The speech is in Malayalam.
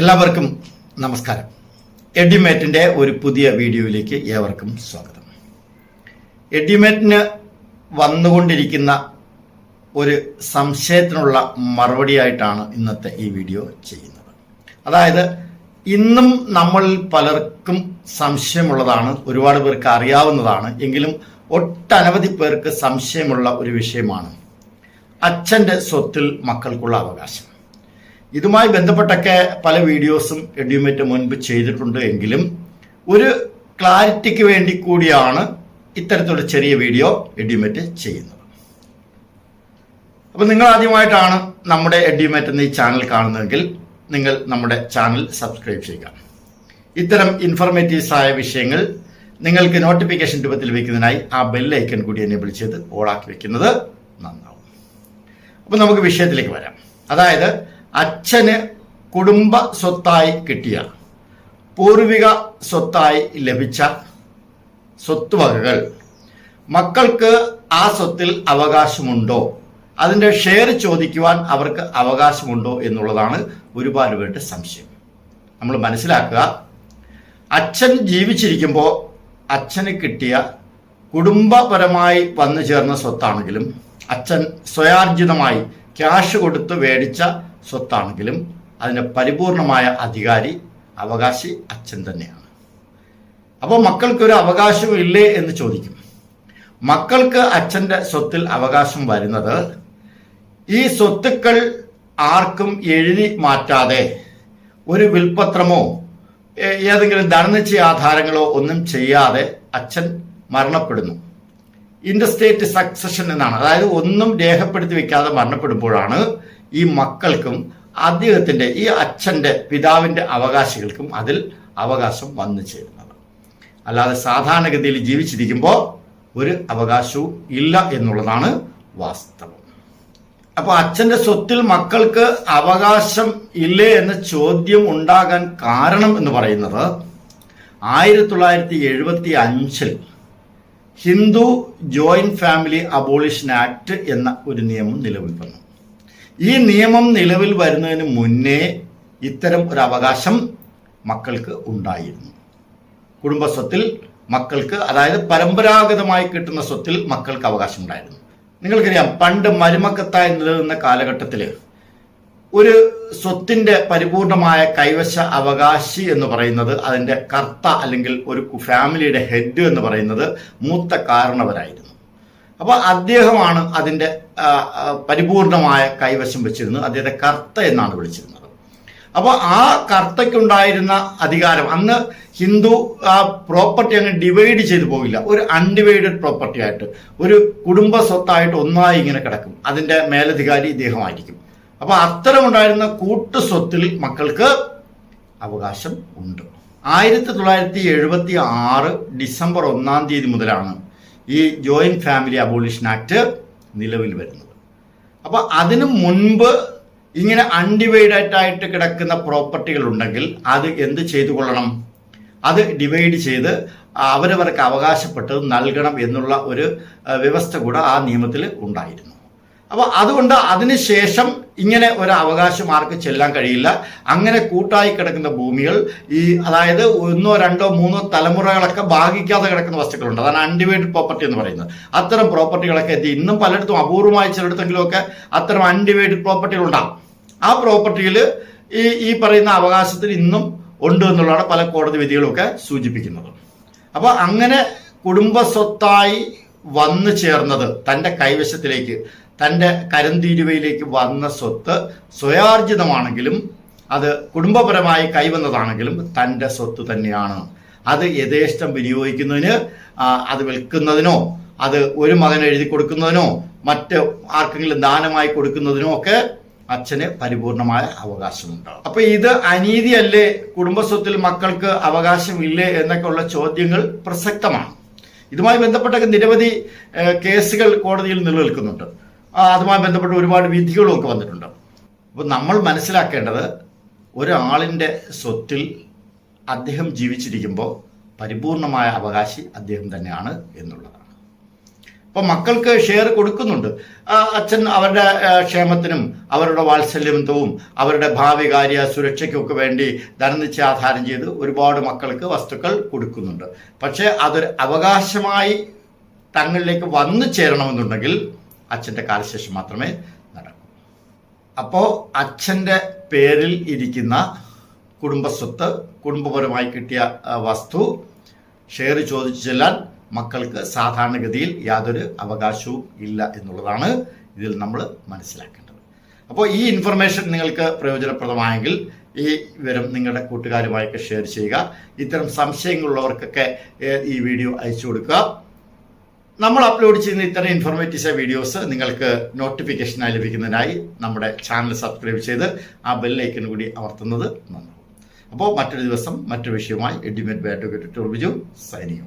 എല്ലാവർക്കും നമസ്കാരം. എഡ്യുമേറ്റിന്റെ ഒരു പുതിയ വീഡിയോയിലേക്ക് ഏവർക്കും സ്വാഗതം. എഡ്യുമേറ്റിന് വന്നുകൊണ്ടിരിക്കുന്ന ഒരു സംശയത്തിനുള്ള മറുപടിയായിട്ടാണ് ഇന്നത്തെ ഈ വീഡിയോ ചെയ്യുന്നത്. അതായത് ഇന്നും നമ്മൾ പലർക്കും സംശയമുള്ളതാണ് ഒരുപാട് പേർക്ക് അറിയാവുന്നതാണ് എങ്കിലും ഒട്ടനവധി പേർക്ക് സംശയമുള്ള ഒരു വിഷയമാണ് അച്ഛന്റെ സ്വത്തിൽ മക്കൾക്കുള്ള അവകാശം. ഇതുമായി ബന്ധപ്പെട്ടൊക്കെ പല വീഡിയോസും എഡ്യൂമേറ്റ് മുൻപ് ചെയ്തിട്ടുണ്ട് എങ്കിലും ഒരു ക്ലാരിറ്റിക്ക് വേണ്ടി കൂടിയാണ് ഇത്തരത്തിലുള്ള ചെറിയ വീഡിയോ എഡ്യൂമേറ്റ് ചെയ്യുന്നത്. അപ്പോൾ നിങ്ങൾ ആദ്യമായിട്ടാണ് നമ്മുടെ എഡ്യൂമേറ്റ് എന്ന ഈ ചാനൽ കാണുന്നതെങ്കിൽ നിങ്ങൾ നമ്മുടെ ചാനൽ സബ്സ്ക്രൈബ് ചെയ്യുക. ഇത്തരം ഇൻഫർമേറ്റീവ്സ് ആയ വിഷയങ്ങൾ നിങ്ങൾക്ക് നോട്ടിഫിക്കേഷൻ രൂപത്തിൽ വയ്ക്കുന്നതിനായി ആ ബെൽ ഐക്കൺ കൂടി എനേബിൾ ചെയ്ത് ഓളാക്കി വെക്കുന്നത് നന്നാവും. അപ്പോൾ നമുക്ക് വിഷയത്തിലേക്ക് വരാം. അതായത് അച്ഛന് കുടുംബ സ്വത്തായി കിട്ടിയ പൂർവിക സ്വത്തായി ലഭിച്ച സ്വത്തുവകകൾ. മക്കൾക്ക് ആ സ്വത്തിൽ അവകാശമുണ്ടോ? അതിന്റെ ഷെയർ ചോദിക്കുവാൻ അവർക്ക് അവകാശമുണ്ടോ എന്നുള്ളതാണ് ഒരുപാട് പേരുടെ സംശയം. നമ്മൾ മനസ്സിലാക്കുക അച്ഛൻ ജീവിച്ചിരിക്കുമ്പോൾ അച്ഛന് കിട്ടിയ കുടുംബപരമായി വന്നു ചേർന്ന സ്വത്താണെങ്കിലും അച്ഛൻ സ്വയാർജിതമായി ക്യാഷ് കൊടുത്ത് മേടിച്ച സ്വത്താണെങ്കിലും അതിന് പരിപൂർണമായ അധികാരി അവകാശി അച്ഛൻ തന്നെയാണ്. അപ്പോൾ മക്കൾക്കൊരു അവകാശം ഇല്ലേ എന്ന് ചോദിക്കും. മക്കൾക്ക് അച്ഛന്റെ സ്വത്തിൽ അവകാശം വരുന്നത് ഈ സ്വത്തുക്കൾ ആർക്കും എഴുതി മാറ്റാതെ ഒരു വിൽപത്രമോ ഏതെങ്കിലും ധനനിശ്ചയ ആധാരങ്ങളോ ഒന്നും ചെയ്യാതെ അച്ഛൻ മരണപ്പെടുന്നു. ഇൻഡർസ്റ്റേറ്റ് സക്സഷൻ എന്നാണ്. അതായത് ഒന്നും രേഖപ്പെടുത്തി വെക്കാതെ മരണപ്പെടുമ്പോഴാണ് ഈ മക്കൾക്കും അദ്ദേഹത്തിന്റെ ഈ അച്ഛന്റെ പിതാവിന്റെ അവകാശികൾക്കും അതിൽ അവകാശം വന്നു ചേരുന്നത്. അല്ലാതെ സാധാരണഗതിയിൽ ജീവിച്ചിരിക്കുമ്പോൾ ഒരു അവകാശവും ഇല്ല എന്നുള്ളതാണ് വാസ്തവം. അപ്പോൾ അച്ഛന്റെ സ്വത്തിൽ മക്കൾക്ക് അവകാശം ഇല്ലേ എന്ന ചോദ്യം ഉണ്ടാകാൻ കാരണം എന്ന് പറയുന്നത് ആയിരത്തി തൊള്ളായിരത്തി എഴുപത്തി അഞ്ചിൽ Hindu joint family abolition act എന്ന ഒരു നിയമം നിലവിൽ വന്നു ഈ നിയമം നിലവിൽ വരുന്നതിന് മുന്നേ ഇത്തരം ഒരു അവകാശം മക്കൾക്ക് ഉണ്ടായിരുന്നു. കുടുംബസ്വത്തിൽ മക്കൾക്ക് അതായത് പരമ്പരാഗതമായി കിട്ടുന്ന സ്വത്തിൽ മക്കൾക്ക് അവകാശം ഉണ്ടായിരുന്നു നിങ്ങൾക്കറിയാം പണ്ട് മരുമക്കത്തായി നിലനിന്ന കാലഘട്ടത്തിൽ ഒരു സ്വത്തിന്റെ പരിപൂർണമായ കൈവശ അവകാശി എന്ന് പറയുന്നത് അതിന്റെ കർത്ത അല്ലെങ്കിൽ ഒരു ഫാമിലിയുടെ ഹെഡ് എന്ന് പറയുന്നത് മൂത്ത കാരണവരായിരുന്നു. അപ്പോൾ അദ്ദേഹമാണ് ആ, പരിപൂർണമായ കൈവശം വെച്ചിരുന്നത്. അദ്ദേഹത്തെ കർത്ത എന്നാണ് വിളിച്ചിരുന്നത്. അപ്പോൾ ആ കർത്തയ്ക്കുണ്ടായിരുന്ന അധികാരം അന്ന് ഹിന്ദു ആ പ്രോപ്പർട്ടി അങ്ങ് ഡിവൈഡ് ചെയ്തു പോകില്ല ഒരു അൺഡിവൈഡഡ് പ്രോപ്പർട്ടി ആയിട്ട് ഒരു കുടുംബ സ്വത്തായിട്ട് ഒന്നായി ഇങ്ങനെ കിടക്കും. അതിന്റെ മേലധികാരി ഇദ്ദേഹമായിരിക്കും. അപ്പൊ അത്തരം ഉണ്ടായിരുന്ന കൂട്ടു സ്വത്തിൽ മക്കൾക്ക് അവകാശം ഉണ്ട്. ആയിരത്തി തൊള്ളായിരത്തി എഴുപത്തി ആറ് ഡിസംബർ ഒന്നാം തീയതി മുതലാണ് ഈ ജോയിന്റ് ഫാമിലി അബോളിഷൻ ആക്ട് നിലവിൽ വരുന്നത്. അപ്പോൾ അതിനു മുൻപ് ഇങ്ങനെ അൺഡിവൈഡഡ് ആയിട്ട് കിടക്കുന്ന പ്രോപ്പർട്ടികൾ ഉണ്ടെങ്കിൽ അത് എന്ത് ചെയ്തു കൊള്ളണം? അത് ഡിവൈഡ് ചെയ്ത് അവരവർക്ക് അവകാശപ്പെട്ടത് നൽകണം എന്നുള്ള ഒരു വ്യവസ്ഥ കൂടെ ആ നിയമത്തിൽ ഉണ്ടായിരുന്നു. അപ്പോൾ അതുകൊണ്ട് അതിനുശേഷം ഇങ്ങനെ ഒരു അവകാശം ആർക്ക് ചെല്ലാൻ കഴിയില്ല. അങ്ങനെ കൂട്ടായി കിടക്കുന്ന ഭൂമികൾ ഈ അതായത് ഒന്നോ രണ്ടോ മൂന്നോ തലമുറകളൊക്കെ ഭാഗിക്കാതെ കിടക്കുന്ന വസ്തുക്കളുണ്ട്. അതാണ് അൺഡിവൈഡഡ് പ്രോപ്പർട്ടി എന്ന് പറയുന്നത്. അത്തരം പ്രോപ്പർട്ടികളൊക്കെ എത്തി ഇന്നും പലയിടത്തും അപൂർവമായി ചിലയിടത്തെങ്കിലുമൊക്കെ അത്തരം അൺഡിവൈഡഡ് പ്രോപ്പർട്ടികൾ ഉണ്ടാകും ആ പ്രോപ്പർട്ടിയിൽ ഈ ഈ പറയുന്ന അവകാശത്തിൽ ഇന്നും ഉണ്ട് എന്നുള്ളതാണ് പല കോടതി വിധികളൊക്കെ സൂചിപ്പിക്കുന്നത്. അപ്പോൾ അങ്ങനെ കുടുംബ സ്വത്തായി വന്നു ചേർന്നത് തന്റെ കൈവശത്തിലേക്ക് തന്റെ കരന്തീരുവയിലേക്ക് വന്ന സ്വത്ത് സ്വയാർജിതമാണെങ്കിലും അത് കുടുംബപരമായി കൈവന്നതാണെങ്കിലും തന്റെ സ്വത്ത് തന്നെയാണ്. അത് യഥേഷ്ടം വിനിയോഗിക്കുന്നതിന് അത് വിൽക്കുന്നതിനോ അത് ഒരു മകൻ എഴുതി കൊടുക്കുന്നതിനോ മറ്റ് ആർക്കെങ്കിലും ദാനമായി കൊടുക്കുന്നതിനോ ഒക്കെ അച്ഛന് പരിപൂർണമായ അവകാശമുണ്ട്. അപ്പൊ ഇത് അനീതിയല്ലേ? കുടുംബസ്വത്തിൽ മക്കൾക്ക് അവകാശമില്ലേ എന്നൊക്കെയുള്ള ചോദ്യങ്ങൾ പ്രസക്തമാണ്. ഇതുമായി ബന്ധപ്പെട്ട നിരവധി കേസുകൾ കോടതിയിൽ നിലനിൽക്കുന്നുണ്ട്. അതുമായി ബന്ധപ്പെട്ട് ഒരുപാട് വിധികളും ഒക്കെ വന്നിട്ടുണ്ട്. അപ്പോൾ നമ്മൾ മനസ്സിലാക്കേണ്ടത് ഒരാളിന്റെ സ്വത്തിൽ അദ്ദേഹം ജീവിച്ചിരിക്കുമ്പോൾ പരിപൂർണമായ അവകാശി അദ്ദേഹം തന്നെയാണ് എന്നുള്ളതാണ്. അപ്പോൾ മക്കൾക്ക് ഷെയർ കൊടുക്കുന്നുണ്ട്. അച്ഛൻ അവരുടെ ക്ഷേമത്തിനും അവരുടെ വാത്സല്യത്വവും അവരുടെ ഭാവി കാര്യ സുരക്ഷയ്ക്കൊക്കെ വേണ്ടി ധനനിശ്ചയാധാരം ചെയ്ത് ഒരുപാട് മക്കൾക്ക് വസ്തുക്കൾ കൊടുക്കുന്നുണ്ട്. പക്ഷേ അതൊരു അവകാശമായി തങ്ങളിലേക്ക് വന്നു ചേരണമെന്നുണ്ടെങ്കിൽ അച്ഛന്റെ കാലശേഷം മാത്രമേ നടക്കൂ. അപ്പോൾ അച്ഛന്റെ പേരിൽ ഇരിക്കുന്ന കുടുംബസ്വത്ത് കുടുംബപരമായി കിട്ടിയ വസ്തു ഷെയർ ചോദിച്ചു ചെല്ലാൻ മക്കൾക്ക് സാധാരണഗതിയിൽ യാതൊരു അവകാശവും ഇല്ല എന്നുള്ളതാണ് ഇതിൽ നമ്മൾ മനസ്സിലാക്കേണ്ടത്. അപ്പോൾ ഈ ഇൻഫർമേഷൻ നിങ്ങൾക്ക് പ്രയോജനപ്രദമായെങ്കിൽ ഈ വിവരം നിങ്ങളുടെ കൂട്ടുകാരുമായൊക്കെ ഷെയർ ചെയ്യുക. ഇത്തരം സംശയങ്ങളുള്ളവർക്കൊക്കെ ഈ വീഡിയോ അയച്ചു കൊടുക്കുക. നമ്മൾ അപ്ലോഡ് ചെയ്യുന്ന ഇത്തരം ഇൻഫോർമേറ്റീവ് വീഡിയോസ് നിങ്ങൾക്ക് നോട്ടിഫിക്കേഷനായി ലഭിക്കുന്നതിനായി നമ്മുടെ ചാനൽ സബ്സ്ക്രൈബ് ചെയ്ത് ആ ബെല്ലൈക്കൻ കൂടി അമർത്തുന്നത് നന്നാവും. അപ്പോൾ മറ്റൊരു ദിവസം മറ്റൊരു വിഷയവുമായി എഡിമേറ്റ് ബൈ ടൂർ ടോർബിജു സൈനിങ്